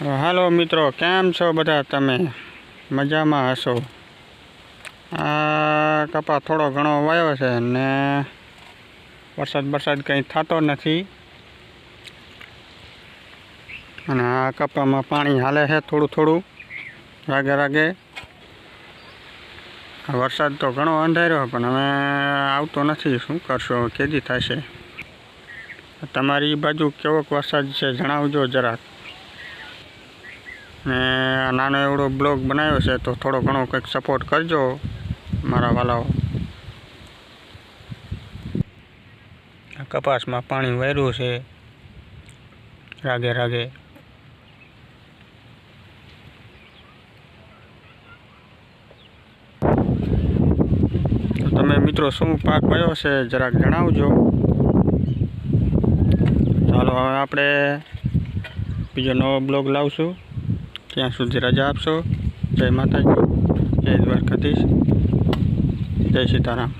હાલો મિત્રો, કેમ છો બધા તમે? મજામાં હશો? આ કપા થોડો ઘણો વાયો છે ને વરસાદ વરસાદ કંઈ થતો નથી. અને આ કપામાં પાણી હાલે છે થોડું થોડું, રાગે રાગે. વરસાદ તો ઘણો અંધાર્યો, પણ હવે આવતો નથી. શું કરશો, કેદી થશે? તમારી બાજુ કેવોક વરસાદ છે જણાવજો જરાક. ને નાનો એવડો બ્લોગ બનાવ્યો છે, તો થોડો ઘણો કંઈક સપોર્ટ કરજો મારા વાલાઓ. કપાસમાં પાણી વહેર્યું છે. રાગે રાગે. તમે મિત્રો શું પાક વાયો છે, જરાક જણાવજો. ચાલો, હવે આપણે બીજો નવો બ્લોગ લાવશું. ત્યાં સુધી રજા આપશો જય માતાજી. જય દ્વારકાધીશ. જય સીતારામ.